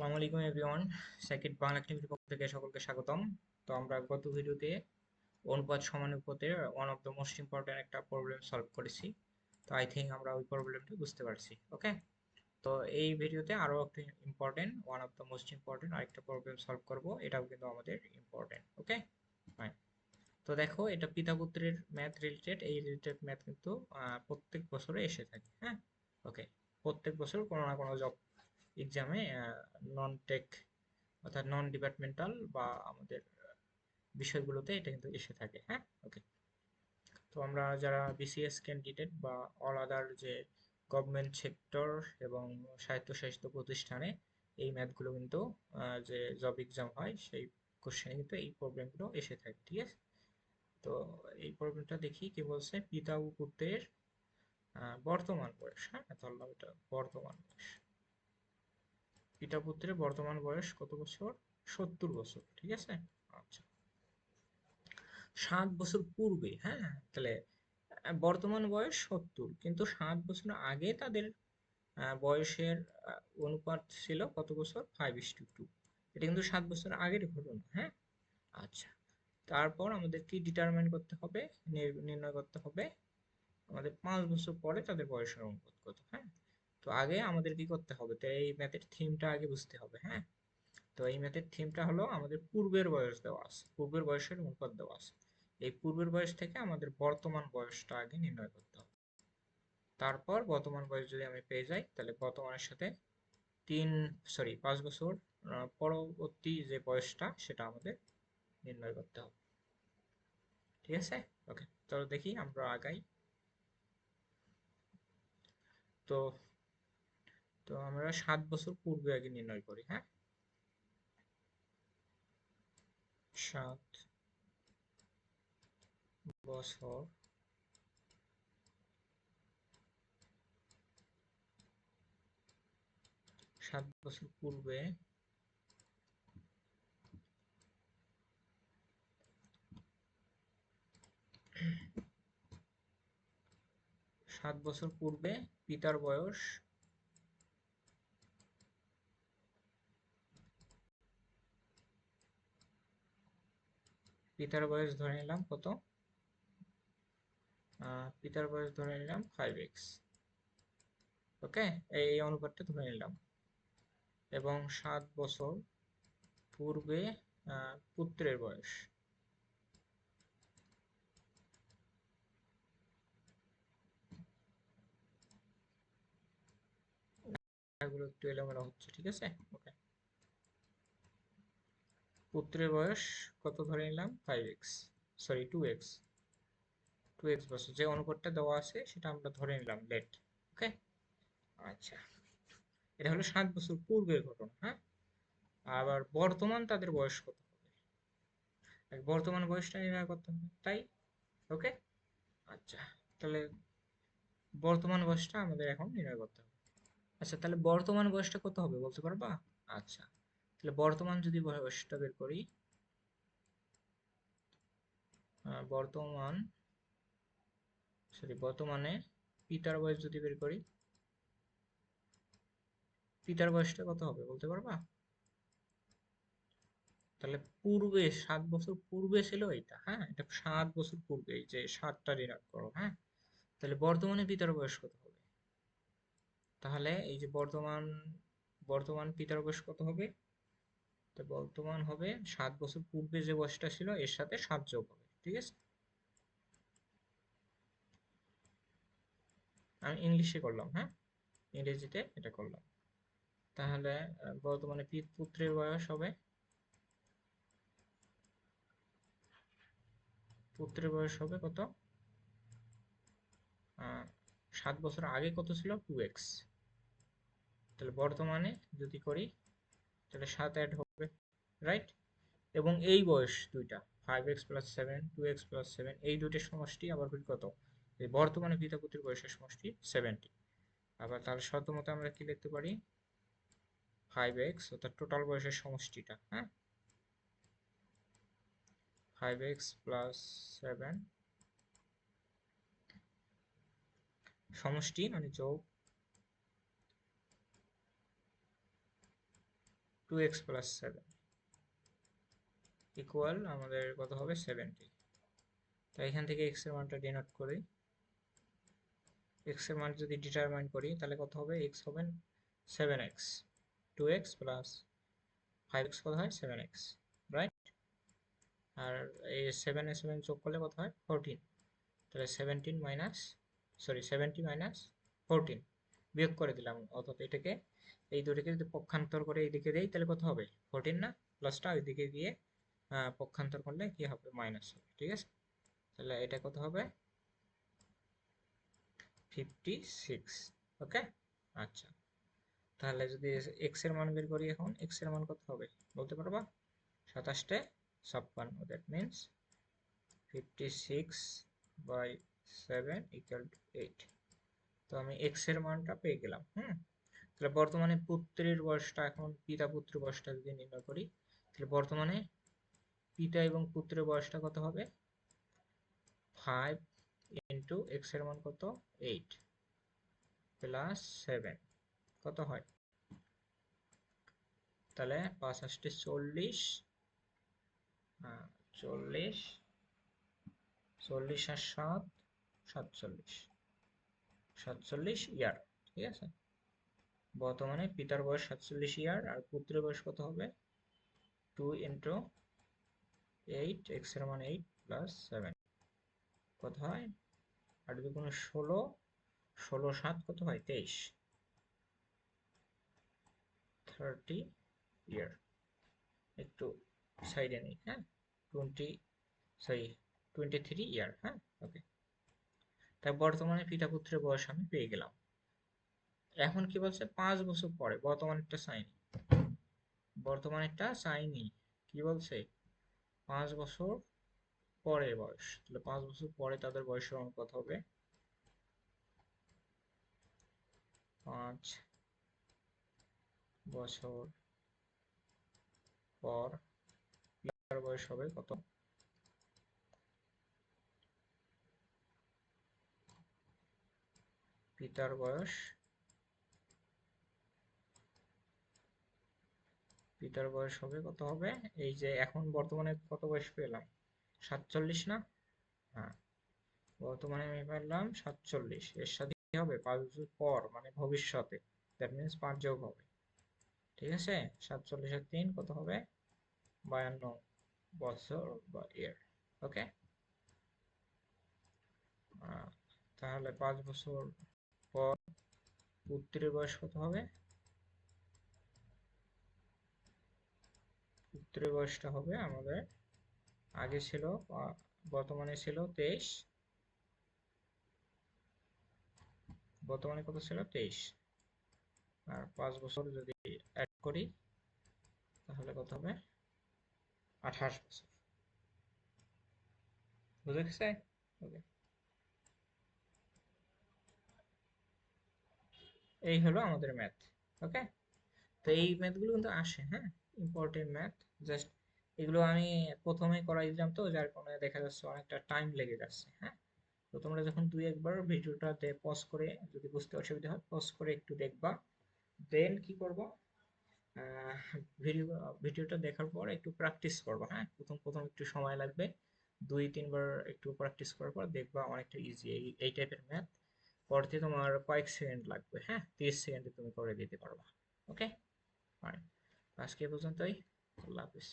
আসসালামু আলাইকুম everyone. Second Bangla টিভির পক্ষ থেকে সকলকে স্বাগতম। তো আমরা গত ভিডিওতে অনুপাত সমানুপাতের one of the most important একটা প্রবলেম সলভ করেছি। তো আই থিঙ্ক আমরা ওই প্রবলেমটি বুঝতে পারছি ওকে তো এই ভিডিওতে আরও একটা important one of the most important আরেকটা প্রবলেম সলভ করব। এটাও কিন্তু আমাদের ইম্পর্টেন্ট ওকে ফাইন তো দেখো, এটা পিতা পুত্রের ম্যাথ রিলেটেড এই রিলেটেড ম্যাথ কিন্তু প্রত্যেক বছরে এসে থাকে হ্যাঁ? ওকে প্রত্যেক বছর কোনো না কোনো জব এক্সামে নন টেক অর্থাৎ নন ডিপার্টমেন্টাল বা আমাদের বিষয়গুলোতে এটা কিন্তু এসে থাকে হ্যাঁ? ওকে তো আমরা যারা বিসিএস ক্যান্ডিডেট বা অল আদার যে গভর্নমেন্ট সেক্টর এবং স্বায়ত্তশাসিত প্রতিষ্ঠানে এই ম্যাথগুলো কিন্তু যে জব এক্সাম হয়, সেই কোশ্চেনে কিন্তু এই প্রবলেমগুলো এসে থাকে, ঠিক আছে? তো এই প্রবলেমটা দেখি কি বলছে, পিতা ও পুত্রের বর্তমান বয়স হ্যাঁ? এটা বর্তমান বয়স। পিতা পুত্রের বর্তমান বয়স কত বছর? সত্তর বছর, ঠিক আছে? আচ্ছা। সাত বছর পূর্বে হ্যাঁ? তাহলে বর্তমান বয়স সত্তর, কিন্তু সাত বছর আগে তাদের বয়সের অনুপাত ছিল কত বছর? ফাইভ ইস টু টু এটা কিন্তু সাত বছর আগের ঘটনা হ্যাঁ? আচ্ছা। তারপর আমাদের কি ডিটারমাইন করতে হবে? নির্ণয় করতে হবে? আমাদের পাঁচ বছর পরে তাদের বয়সের অনুপাত কত হ্যাঁ? তো আগে আমাদের কি করতে হবে? তো এই ম্যাথের থিমটা আগে বুঝতে হবে হ্যাঁ? তো এই ম্যাথের থিমটা হলো আমাদের পূর্বের বয়স দেওয়া আছে, পূর্বের বয়সের অনুপাত দেওয়া আছে। এই পূর্বের বয়স থেকে আমাদের বর্তমান বয়সটা আগে নির্ণয় করতে হবে। তারপর বর্তমান বয়স যদি আমি পেয়ে যাই, তাহলে বর্তমানের সাথে তিন সরি পাঁচ বছর পরবর্তী যে বয়সটা, সেটা আমাদের নির্ণয় করতে হবে। ঠিক আছে? ওকে চলো দেখি আমরা আগাই। তো তো আমরা সাত বছর পূর্বে আগে নির্ণয় করি হ্যাঁ? সাত বছর সাত বছর পূর্বে সাত বছর পূর্বে পিতার বয়স পিতার বয়স ধরে নিলাম কত? পিতার বয়স ধরে নিলাম ফাইভ এক্স ওকে এই অনুপাতটা ধরে নিলাম। এবং সাত বছর পূর্বে পুত্রের বয়স। এগুলো একটু এলোমেলো হচ্ছে, ঠিক আছে? ওকে পুত্রের বয়স কত ধরে নিলাম? Five x sorry two x two x বছর। যে অনুপাতটা দেওয়া আছে সেটা আমরা ধরে নিলাম লেট ওকে আচ্ছা। এটা হলো সাত বছর পূর্বের ঘটনা হ্যাঁ? আবার বর্তমান তাদের বয়স কত হবে? বর্তমান বয়সটা নির্ণয় করতে হবে, তাই? ওকে আচ্ছা তাহলে বর্তমান বয়সটা আমাদের এখন নির্ণয় করতে হবে। আচ্ছা তাহলে বর্তমান বয়সটা কত হবে বলতে পারবা? আচ্ছা। তাহলে বর্তমান যদি বয়সটা বের করি বর্তমান সরি বর্তমানে পিতার বয়স যদি বের করি পিতার বয়সটা কত হবে বলতে পারবা? তাহলে পূর্বে সাত বছর পূর্বে ছিল এটা হ্যাঁ? এটা সাত বছর পূর্বে, এই যে সাতটা রিনার করো হ্যাঁ? তাহলে বর্তমানে পিতার বয়স কত হবে? তাহলে এই যে বর্তমান বর্তমান পিতার বয়স কত হবে? তো বর্তমান হবে সাত বছর পূর্বে যে বয়সটা ছিল, এর সাথে সাত যোগ হবে, ঠিক আছে? আমি ইংলিশে করলাম হ্যাঁ? ইংরেজিতে এটা করলাম। তাহলে বর্তমানে পুত্রের বয়স হবে। পুত্রের বয়স হবে কত? সাত বছর আগে কত ছিল? Two x. তাহলে বর্তমানে যদি করি তাহলে সাত অ্যাড হবে রাইট এবং এই বয়স দুইটা five x plus seven two x plus seven এই দুইটার সমষ্টি আবার কত? এই বর্তমানে পিতা পুত্রের বয়সের সমষ্টি সেভেন্টি আবার তাহলে শর্ত আমরা কি লিখতে পারি? ফাইভ এক্স অর্থাৎ টোটাল বয়সের সমষ্টিটা হ্যাঁ? ফাইভ এক্স প্লাস সেভেন সমষ্টি মানে যোগ two x plus seven equal আমাদের কত হবে? সেভেন্টি তো এখান থেকে এক্সের মানটা ডিনোট করি। এক্সের মান যদি ডিটারমাইন করি, তাহলে কত হবে? এক্স হবে seven x two x plus five x কত হয়? সেভেন এক্স রাইট আর এই সেভেন এ সেভেন যোগ করলে কত হয়? ফোরটিন তাহলে seventeen minus sorry seventy minus fourteen বিয়োগ করে দিলাম, অর্থাৎ এটাকে এই দুটোকে যদি পক্ষান্তর করে এইদিকে দেই, তাহলে কত হবে? ফোরটিন না? প্লাসটা ওইদিকে গিয়ে পক্ষান্তর করলে কি হবে? মাইনাস হবে, ঠিক আছে? তাহলে এটা কত হবে? ফিফটি সিক্স ওকে আচ্ছা। তাহলে যদি এক্সের মান বের করি এখন এক্সের মান কত হবে? বলতে পারবা? সাতাশটে ছাপ্পান্ন that means fifty six by seven equal to eight তো আমি এক্সের মানটা পেয়ে গেলাম, হুম? তাহলে বর্তমানে পুত্রের বয়সটা এখন পিতা পুত্র বয়সটা যদি নির্ণয় করি, তাহলে বর্তমানে পিতা এবং পুত্রের বয়সটা কত হবে? ফাইভ ইন্টু এক্সের মান কত? এইট প্লাস সেভেন কত হয়? তাহলে পাঁচ আসতে চল্লিশ চল্লিশ চল্লিশ আর সাত, সাতচল্লিশ। সাতচল্লিশ ইয়ার, ঠিক আছে? বর্তমানে পিতার বয়স সাতচল্লিশ ইয়ার আর পুত্রের বয়স কত হবে? টু ইন্টু এইট, এক্সের মান এইট প্লাস সেভেন। কত হয়? আর দুগুণ ষোলো ষোলো সাত কত হয়? তেইশ। Thirty year. একটু সাইডে নেই হ্যাঁ? Twenty, sorry, twenty three year হ্যাঁ? ওকে। তাই বর্তমানে পিতা পুত্রের বয়স আমি পেয়ে গেলাম। এখন কি বলছে? পাঁচ বছর পরে, বর্তমানেরটা চাইনি বর্তমানেরটা চাইনি কি বলছে? পাঁচ বছর পরে বয়স। তাহলে পাঁচ বছর পরে তাদের বয়সের অঙ্ক কত হবে? পাঁচ বছর পর বয়স হবে কত? পিতার বয়স। পিতার বয়স হবে কত হবে? এই যে এখন বর্তমানে কত বয়স পেলাম? সাতচল্লিশ না? হ্যাঁ। বর্তমানে আমি পেলাম সাতচল্লিশ। এর সাথে কি হবে? পাঁচ বছর পর মানে ভবিষ্যতে। দ্যাট মিনস পাঁচ যোগ হবে। ঠিক আছে? সাতচল্লিশের তিন কত হবে? বায়ান্ন বছর বা ইয়ার ওকে তাহলে পাঁচ বছর পুত্রের বয়স কত হবে? পুত্রের বয়সটা হবে আমাদের। আগে ছিল, বর্তমানে ছিল তেইশ। বর্তমানে কত ছিল? তেইশ। আর পাঁচ বছর যদি অ্যাড করি, তাহলে কত হবে? আঠাশ বছর। বুঝে গেছে ওকে। এই হলো আমাদের ম্যাথ ওকে তো এই ম্যাথগুলো কিন্তু আসে হ্যাঁ? ইম্পর্টেন্ট ম্যাথ জাস্ট এগুলো আমি প্রথমে করাই দিলাম তো, যার কারণে দেখা যাচ্ছে অনেকটা টাইম লেগে যাচ্ছে হ্যাঁ? তো তোমরা যখন দুই একবার ভিডিওটা পজ করে, যদি বুঝতে অসুবিধা হয় পজ করে একটু দেখবা। দেন কি করব? ভিডিও ভিডিওটা দেখার পর একটু প্র্যাকটিস করবা হ্যাঁ? প্রথম প্রথম একটু সময় লাগবে। দুই, তিনবার একটু প্র্যাকটিস করার পর দেখবা অনেকটা ইজি এই টাইপের ম্যাথ করতে তোমার কয়েক সেকেন্ড লাগবে হ্যাঁ? তিরিশ সেকেন্ডে তুমি করে দিতে পারবা ওকে ফাইন আজকে পর্যন্তই, আল্লাহ হাফিজ।